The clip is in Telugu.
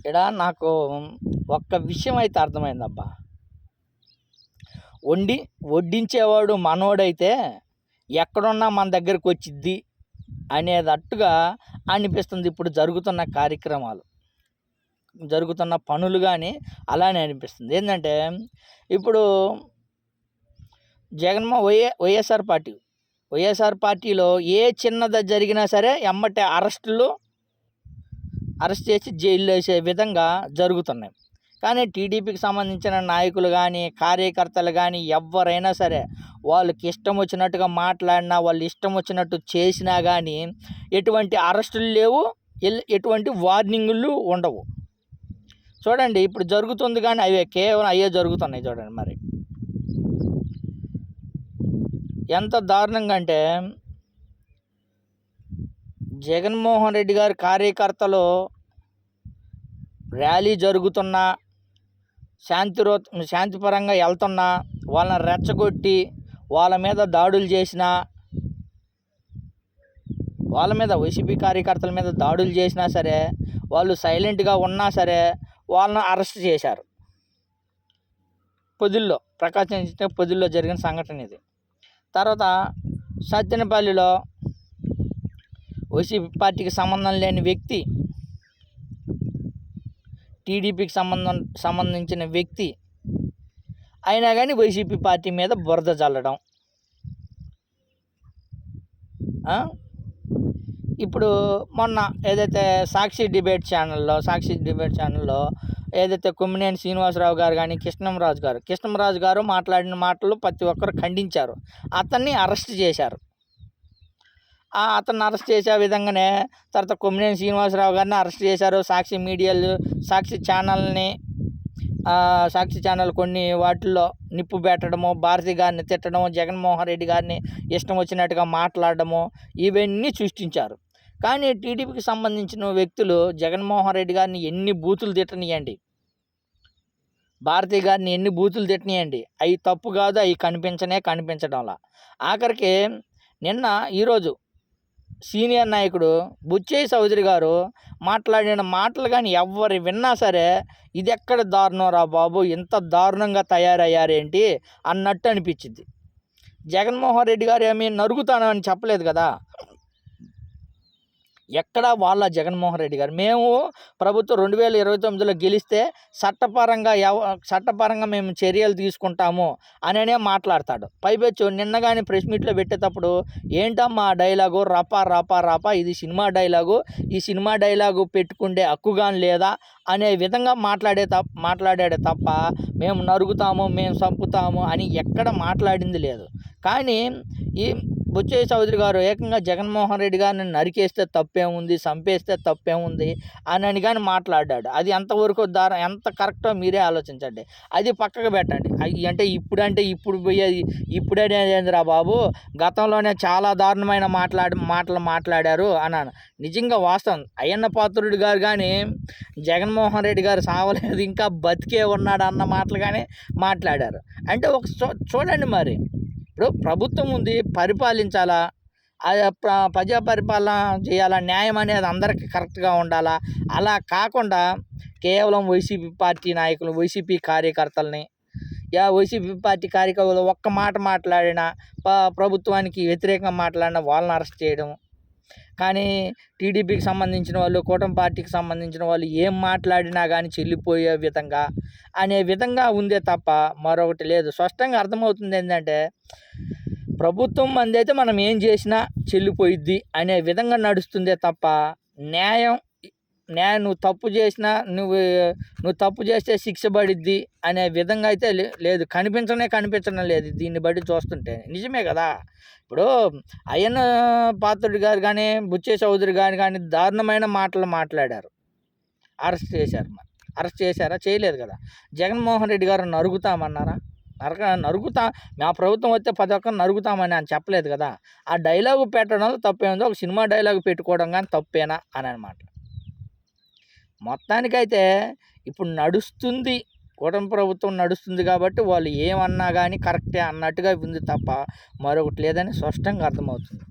ఇక్కడ నాకు ఒక్క విషయం అయితే అర్థమైందబ్బా. వండి వడ్డించేవాడు మనోడైతే ఎక్కడున్నా మన దగ్గరకు వచ్చిద్ది అనేదట్టుగా అనిపిస్తుంది ఇప్పుడు జరుగుతున్న కార్యక్రమాలు. జరుగుతున్న పనులు కానీ అలానే అనిపిస్తుంది. ఏంటంటే ఇప్పుడు జగన్మోహన్ వైఏ వైఎస్ఆర్ పార్టీ వైఎస్ఆర్ పార్టీలో ఏ చిన్నది జరిగినా సరే ఎమ్మటే అరెస్టులు అరెస్ట్ చేసి జైల్లో వేసే విధంగా జరుగుతున్నాయి. కానీ టీడీపీకి సంబంధించిన నాయకులు కానీ కార్యకర్తలు కానీ ఎవరైనా సరే వాళ్ళకి ఇష్టం వచ్చినట్టుగా మాట్లాడినా వాళ్ళు ఇష్టం వచ్చినట్టు చేసినా కానీ ఎటువంటి అరెస్టులు లేవు ఎల్- ఎటువంటి వార్నింగులు ఉండవు. చూడండి ఇప్పుడు జరుగుతుంది కానీ అవే కేవలం అవే జరుగుతున్నాయి చూడండి మరి. ఎంత దారుణంగా అంటే జగన్మోహన్ రెడ్డి గారి కార్యకర్తలు ర్యాలీ జరుగుతున్నా శాంతి శాంతిపరంగా వెళ్తున్నా వాళ్ళని రెచ్చగొట్టి వాళ్ళ మీద దాడులు చేసిన వాళ్ళ మీద వైసీపీ కార్యకర్తల మీద దాడులు చేసినా సరే వాళ్ళు సైలెంట్గా ఉన్నా సరే వాళ్ళని అరెస్ట్ చేశారు. పొదిల్లో ప్రకాశం జిల్లా పొదిల్లో జరిగిన సంఘటన ఇది. తర్వాత సత్తెనపల్లిలో వైసీపీ పార్టీకి సంబంధం లేని వ్యక్తి టీడీపీకి సంబంధం సంబంధించిన వ్యక్తి అయినా కానీ వైసీపీ పార్టీ మీద బురద చల్లడం ఇప్పుడు మొన్న ఏదైతే సాక్షి డిబేట్ ఛానల్లో సాక్షి డిబేట్ ఛానల్లో ఏదైతే కొమ్మినేని శ్రీనివాసరావు గారు కానీ కృష్ణంరాజు గారు కృష్ణంరాజు గారు మాట్లాడిన మాటలు ప్రతి ఒక్కరు ఖండించారు. అతన్ని అరెస్ట్ చేశారు. అతన్ని అరెస్ట్ చేసే విధంగానే తర్వాత కొమ్మినేని శ్రీనివాసరావు గారిని అరెస్ట్ చేశారు. సాక్షి మీడియాలు సాక్షి ఛానల్ని సాక్షి ఛానల్ కొన్ని వాటిల్లో నిప్పు పెట్టడము భారతి గారిని తిట్టడము జగన్మోహన్ రెడ్డి గారిని ఇష్టం వచ్చినట్టుగా మాట్లాడడము ఇవన్నీ సృష్టించారు. కానీ టీడీపీకి సంబంధించిన వ్యక్తులు జగన్మోహన్ రెడ్డి గారిని ఎన్ని బూతులు తిట్టనియండి? భారతి గారిని ఎన్ని బూతులు తిట్టినాయండి? అవి తప్పు కాదు అవి కనిపించనే కనిపించడంలా. ఆఖరికి నిన్న ఈరోజు సీనియర్ నాయకుడు బుచ్చయ్య చౌదరి గారు మాట్లాడిన మాటలు కానీ ఎవరు విన్నా సరే ఇది ఎక్కడ దారుణం రా బాబు? ఇంత దారుణంగా తయారయ్యారేంటి? అన్నట్టు అనిపించింది జగన్మోహన్ రెడ్డి గారు ఏమీ నరుగుతానని చెప్పలేదు కదా. ఎక్కడ వాళ్ళ జగన్మోహన్ రెడ్డి గారు. మేము ప్రభుత్వం రెండు వేల ఇరవై తొమ్మిదిలో గెలిస్తే చట్టపరంగా ఎవ చట్టపరంగా మేము చర్యలు తీసుకుంటాము అననే మాట్లాడతాడు. పైపెచ్చు నిన్న కానీ ప్రెస్ మీట్లో పెట్టేటప్పుడు ఏంటమ్మా డైలాగు? రపా రపా రపా ఇది సినిమా డైలాగు ఈ సినిమా డైలాగు పెట్టుకుండే హక్కుగాని లేదా? అనే విధంగా మాట్లాడే తప్ప మాట్లాడాడే తప్ప మేము నరుగుతాము మేము చంపుతాము అని ఎక్కడ మాట్లాడింది లేదు. కానీ ఈ బుచ్చయ్య చౌదరి గారు ఏకంగా జగన్మోహన్ రెడ్డి గారిని నరికేస్తే తప్పేముంది చంపేస్తే తప్పేముంది అని అని కానీ మాట్లాడాడు. అది ఎంతవరకు దారం ఎంత కరెక్టో మీరే ఆలోచించండి. అది పక్కకు పెట్టండి. అంటే ఇప్పుడు అంటే ఇప్పుడు పోయేది ఇప్పుడేంద్రా బాబు? గతంలోనే చాలా దారుణమైన మాట్లాడి మాటలు మాట్లాడారు అన్నాను. నిజంగా వాస్తవం. అయ్యన్న పాత్రుడు గారు కానీ జగన్మోహన్ రెడ్డి గారు సావలేదు ఇంకా బతికే ఉన్నాడు అన్న మాటలు కానీ మాట్లాడారు. అంటే ఒక చూ- చూడండి మరి. ఇప్పుడు ప్రభుత్వం ఉంది పరిపాలించాలా? అది ప్రజా పరిపాలన చేయాలా? న్యాయం అనేది అందరికీ కరెక్ట్గా ఉండాలా? అలా కాకుండా కేవలం వైసీపీ పార్టీ నాయకులు వైసీపీ కార్యకర్తల్ని యా వైసీపీ పార్టీ కార్యకర్తలు ఒక్క మాట మాట్లాడినా ప్రభుత్వానికి వ్యతిరేకంగా మాట్లాడిన వాళ్ళని అరెస్ట్ చేయడం కానీ టీడీపీకి సంబంధించిన వాళ్ళు కూటమి పార్టీకి సంబంధించిన వాళ్ళు ఏం మాట్లాడినా కానీ చెల్లిపోయే విధంగా అనే విధంగా ఉందే తప్ప మరొకటి లేదు. స్పష్టంగా అర్థమవుతుంది ఏంటంటే ప్రభుత్వం అయితే మనం ఏం చేసినా చెల్లిపోయిద్ది అనే విధంగా నడుస్తుందే తప్ప న్యాయం న్యాయం నువ్వు తప్పు చేసినా నువ్వు నువ్వు తప్పు చేస్తే శిక్ష పడిద్ది అనే విధంగా అయితే లే- లేదు. కనిపించనే కనిపించడం లేదు దీన్ని బట్టి చూస్తుంటే. నిజమే కదా? ఇప్పుడు అయ్యన్న పాత్రుడు గారు కానీ బుచ్చే చౌదరి గారు కానీ దారుణమైన మాటలు మాట్లాడారు. అరెస్ట్ చేశారు మరి. అరెస్ట్ చేశారా? చేయలేదు కదా. జగన్మోహన్ రెడ్డి గారు నరుగుతామన్నారా నరక నరుగుతా మా ప్రభుత్వం వస్తే ప్రతి ఒక్కరు నరుగుతామని అని చెప్పలేదు కదా. ఆ డైలాగు పెట్టడంలో తప్పేముందో? ఒక సినిమా డైలాగు పెట్టుకోవడం కానీ తప్పేనా? అని అనమాట మొత్తానికైతే ఇప్పుడు నడుస్తుంది. కూటమి ప్రభుత్వం నడుస్తుంది కాబట్టి వాళ్ళు ఏమన్నా కానీ కరెక్టే అన్నట్టుగా ఉంది తప్ప మరొకటి లేదని స్పష్టంగా అర్థమవుతుంది.